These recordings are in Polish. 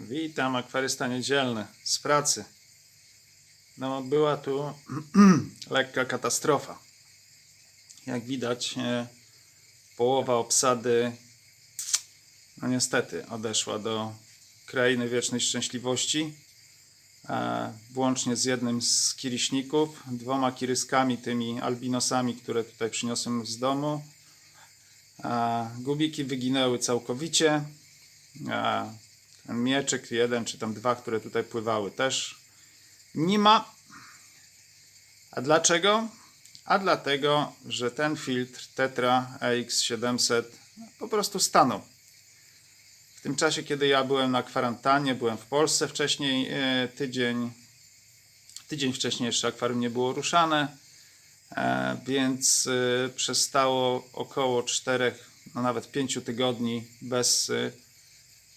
Witam, akwarysta niedzielny z pracy. No, była tu lekka katastrofa. Jak widać, e, połowa obsady, no niestety, odeszła do krainy wiecznej szczęśliwości. E, Włącznie z jednym z kiriśników, dwoma kiryskami, tymi albinosami, które tutaj przyniosłem z domu. E, Gubiki wyginęły całkowicie. Mieczyk, jeden czy tam dwa, które tutaj pływały, też nie ma. A dlaczego? A dlatego, że ten filtr Tetra AX700 po prostu stanął. W tym czasie, kiedy ja byłem na kwarantannie, byłem w Polsce wcześniej, e, tydzień, tydzień wcześniej jeszcze akwarium nie było ruszane, e, więc e, przestało około 4, no nawet 5 tygodni bez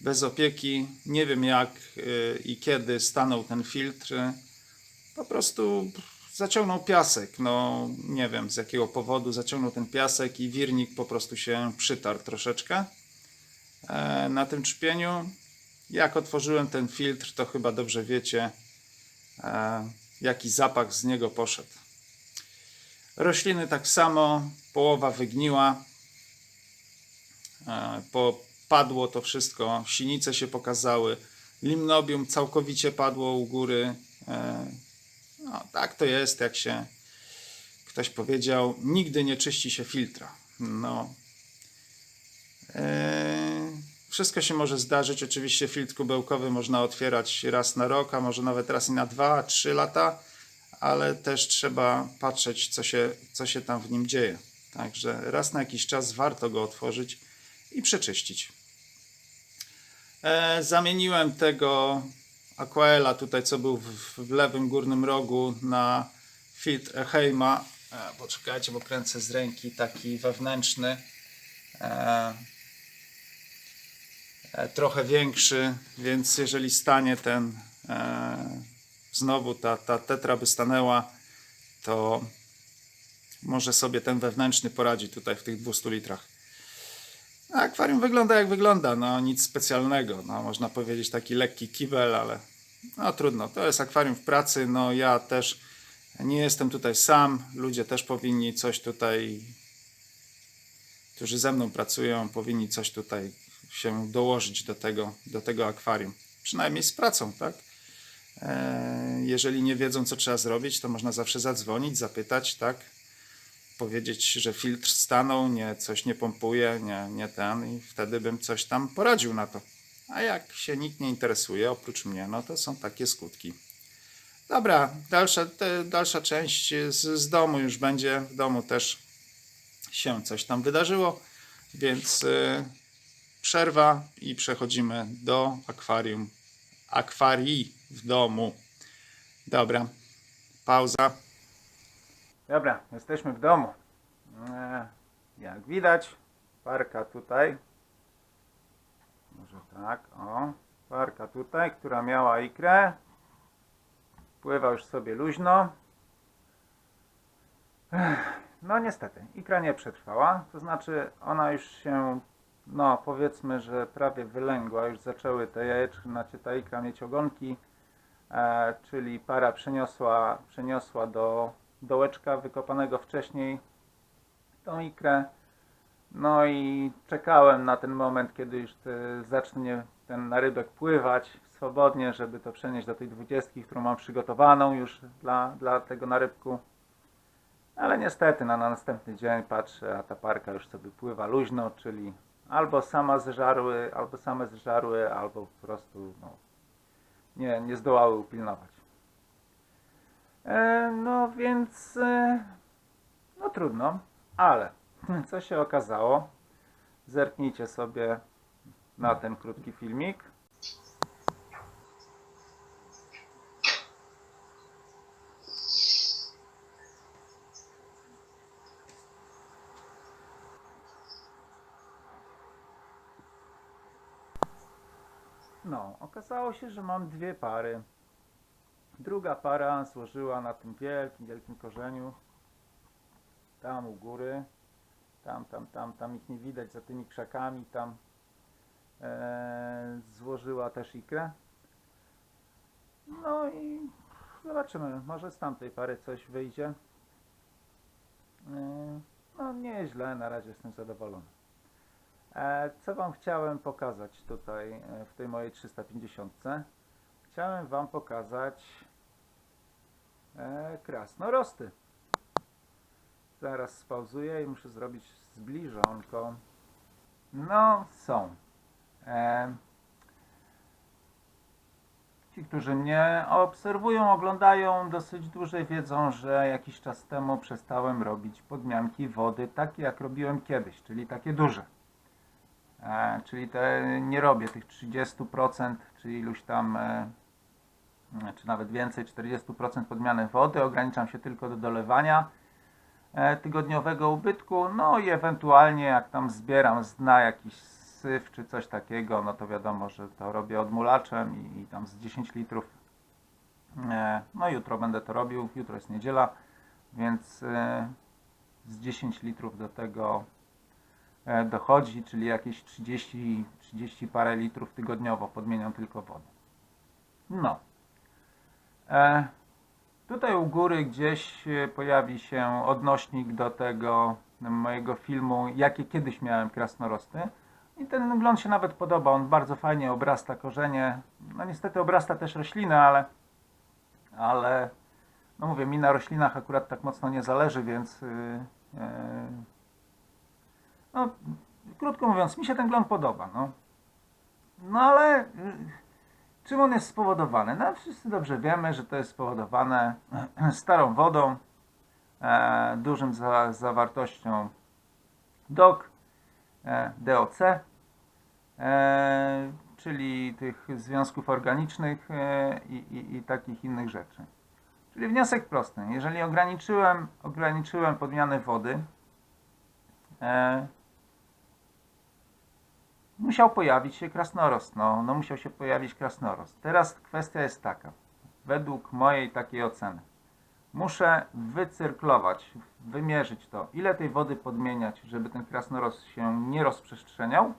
bez opieki. Nie wiem jak y, i kiedy stanął ten filtr. Po prostu zaciągnął piasek. No nie wiem z jakiego powodu zaciągnął ten piasek i wirnik po prostu się przytarł troszeczkę e, na tym trzpieniu. Jak otworzyłem ten filtr, to chyba dobrze wiecie, e, jaki zapach z niego poszedł. Rośliny tak samo, połowa wygniła. E, Po, padło to wszystko, sinice się pokazały, limnobium całkowicie padło u góry. E, No, tak to jest, jak się ktoś powiedział, nigdy nie czyści się filtra. No. E, Wszystko się może zdarzyć. Oczywiście filtr kubełkowy można otwierać raz na rok, a może nawet raz i na dwa, trzy lata, ale też trzeba patrzeć, co się, co się tam w nim dzieje. Także raz na jakiś czas warto go otworzyć i przeczyścić. E, zamieniłem tego Aquaela tutaj, co był w, w lewym górnym rogu na filtr Eheima. E, poczekajcie, bo kręcę z ręki taki wewnętrzny. E, e, trochę większy, więc jeżeli stanie ten e, znowu ta, ta tetra by stanęła, to może sobie ten wewnętrzny poradzi tutaj w tych 200 litrach. Akwarium wygląda jak wygląda, no nic specjalnego, no można powiedzieć taki lekki kibel, ale no trudno, to jest akwarium w pracy, no ja też nie jestem tutaj sam, ludzie też powinni coś tutaj, którzy ze mną pracują, powinni coś tutaj się dołożyć do tego, do tego akwarium, przynajmniej z pracą, tak? E, Jeżeli nie wiedzą, co trzeba zrobić, to można zawsze zadzwonić, zapytać, tak? Powiedzieć, że filtr stanął, nie, coś nie pompuje, nie, nie ten i wtedy bym coś tam poradził na to. A jak się nikt nie interesuje, oprócz mnie, no to są takie skutki. Dobra, dalsza, te, dalsza część z, z domu już będzie. W domu też się coś tam wydarzyło, więc y, przerwa i przechodzimy do akwarium. Akwarii w domu. Dobra, pauza. Dobra, jesteśmy w domu. E, Jak widać, parka tutaj. Może tak, o. Parka tutaj, która miała ikrę. Pływa już sobie luźno. No niestety, ikra nie przetrwała. To znaczy ona już się, no powiedzmy, że prawie wylęgła. Już zaczęły te jajeczki, znaczy ta ikra mieć ogonki. E, czyli para przeniosła, przeniosła do dołeczka wykopanego wcześniej tą ikrę. No i czekałem na ten moment, kiedy już te, zacznie ten narybek pływać swobodnie, żeby to przenieść do tej dwudziestki, którą mam przygotowaną już dla, dla tego narybku. Ale niestety na, na następny dzień patrzę, a ta parka już sobie pływa luźno, czyli albo sama zeżarły, albo same zeżarły, albo po prostu no, nie, nie zdołały upilnować. E, no więc, e, no trudno, ale co się okazało? Zerknijcie sobie na ten krótki filmik. No, okazało się, że mam dwie pary. Druga para złożyła na tym wielkim, wielkim korzeniu. Tam u góry. Tam, tam, tam, tam ich nie widać za tymi krzakami. Tam e, złożyła też ikrę. No i zobaczymy, może z tamtej pary coś wyjdzie. E, No nieźle, na razie jestem zadowolony. E, Co Wam chciałem pokazać tutaj e, w tej mojej 350? Chciałem Wam pokazać e, krasnorosty. Zaraz spauzuję i muszę zrobić zbliżonko. No, są. E, Ci, którzy mnie obserwują, oglądają dosyć dłużej, wiedzą, że jakiś czas temu przestałem robić podmianki wody takie, jak robiłem kiedyś, czyli takie duże. E, czyli te, nie robię tych 30%, czy iluś tam, e, czy nawet więcej, 40% podmiany wody. Ograniczam się tylko do dolewania e, tygodniowego ubytku. No i ewentualnie jak tam zbieram z dna jakiś syf czy coś takiego, no to wiadomo, że to robię odmulaczem i, i tam z 10 litrów. E, no jutro będę to robił, jutro jest niedziela, więc e, z 10 litrów do tego dochodzi, czyli jakieś 30, 30 parę litrów tygodniowo podmieniam tylko wodę. No. E, tutaj u góry gdzieś e, pojawi się odnośnik do tego mojego filmu, jakie kiedyś miałem krasnorosty. I ten wygląd się nawet podoba, on bardzo fajnie obrasta korzenie. No niestety obrasta też rośliny, ale, ale no mówię, mi na roślinach akurat tak mocno nie zależy, więc yy, yy, no, krótko mówiąc, mi się ten glon podoba. No, no ale yy, czym on jest spowodowany? No wszyscy dobrze wiemy, że to jest spowodowane starą wodą, e, dużym za, zawartością DOC, e, DOC, e, czyli tych związków organicznych e, i, i, takich innych rzeczy. Czyli wniosek prosty. Jeżeli ograniczyłem, ograniczyłem podmianę wody, e, musiał pojawić się krasnorost. No, no musiał się pojawić krasnorost. Teraz kwestia jest taka. Według mojej takiej oceny. Muszę wycyrklować, wymierzyć to, ile tej wody podmieniać, żeby ten krasnorost się nie rozprzestrzeniał,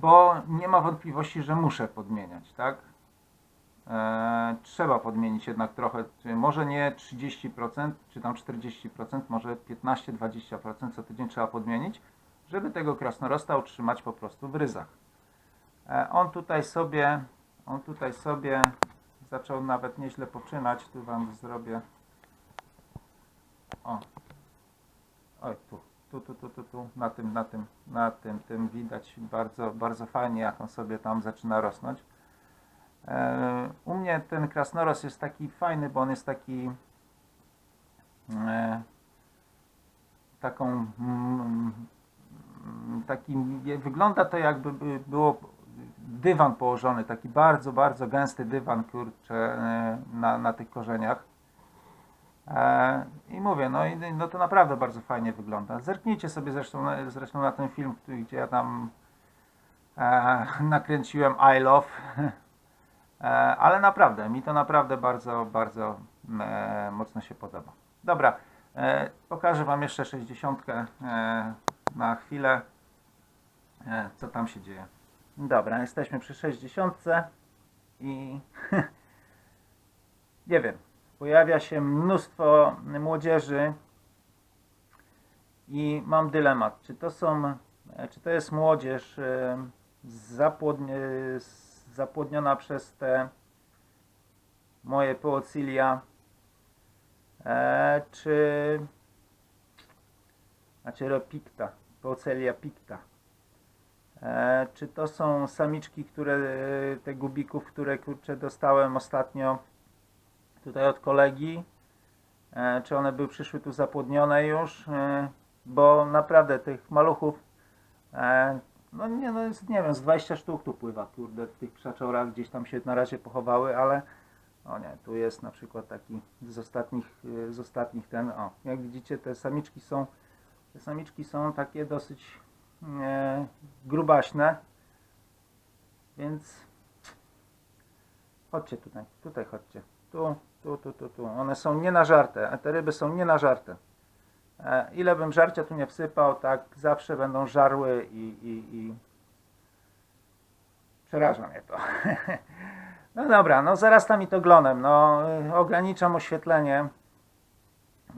bo nie ma wątpliwości, że muszę podmieniać, tak? Eee, trzeba podmienić jednak trochę, może nie 30%, czy tam 40%, może 15-20% co tydzień trzeba podmienić, żeby tego krasnorosta utrzymać po prostu w ryzach. E, on tutaj sobie, on tutaj sobie zaczął nawet nieźle poczynać. Tu wam zrobię. O. Oj, tu, tu, tu, tu, tu, tu, na tym, na tym, na tym, tym widać bardzo, bardzo fajnie, jak on sobie tam zaczyna rosnąć. E, u mnie ten krasnoros jest taki fajny, bo on jest taki e, taką mm, taki, wygląda to jakby by było dywan położony, taki bardzo, bardzo gęsty dywan, kurczę, e, na, na tych korzeniach. E, I mówię, no, no to naprawdę bardzo fajnie wygląda. Zerknijcie sobie zresztą, zresztą na ten film, gdzie ja tam e, nakręciłem I Love. Ale naprawdę, mi to naprawdę bardzo, bardzo mocno się podoba. Dobra, pokażę Wam jeszcze 60 e, na chwilę, e, co tam się dzieje. Dobra, jesteśmy przy 60 i nie wiem, pojawia się mnóstwo młodzieży i mam dylemat, czy to są, e, czy to jest młodzież e, zapłodnie, zapłodniona przez te moje poocilia, czy znaczy Poocelia picta. E, czy to są samiczki, które e, te gubików, które kurczę dostałem ostatnio tutaj od kolegi? E, czy one były przyszły tu zapłodnione już? E, bo naprawdę tych maluchów e, no nie, no jest, nie wiem, z 20 sztuk tu pływa, kurde, w tych krzaczorach gdzieś tam się na razie pochowały, ale o nie, tu jest na przykład taki z ostatnich, e, z ostatnich ten, o, jak widzicie te samiczki są te samiczki są takie dosyć e, grubaśne, więc chodźcie tutaj, tutaj chodźcie. Tu, tu, tu, tu, tu. One są nienażarte, a te ryby są nienażarte. E, ile bym żarcia tu nie wsypał, tak zawsze będą żarły i, i, i Przeraża mnie to. No dobra, no zarasta mi to glonem. No, y, ograniczam oświetlenie.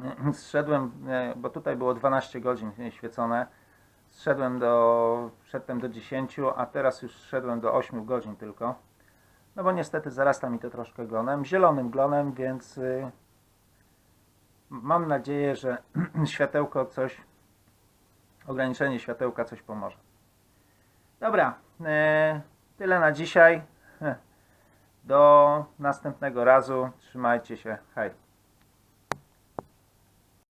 Zszedłem, y, bo tutaj było 12 godzin y, świecone. Zszedłem do, przedtem do 10, a teraz już zszedłem do 8 godzin tylko. No bo niestety zarasta mi to troszkę glonem, zielonym glonem, więc y, mam nadzieję, że światełko coś, ograniczenie światełka coś pomoże. Dobra, e, tyle na dzisiaj. Do następnego razu. Trzymajcie się. Hej.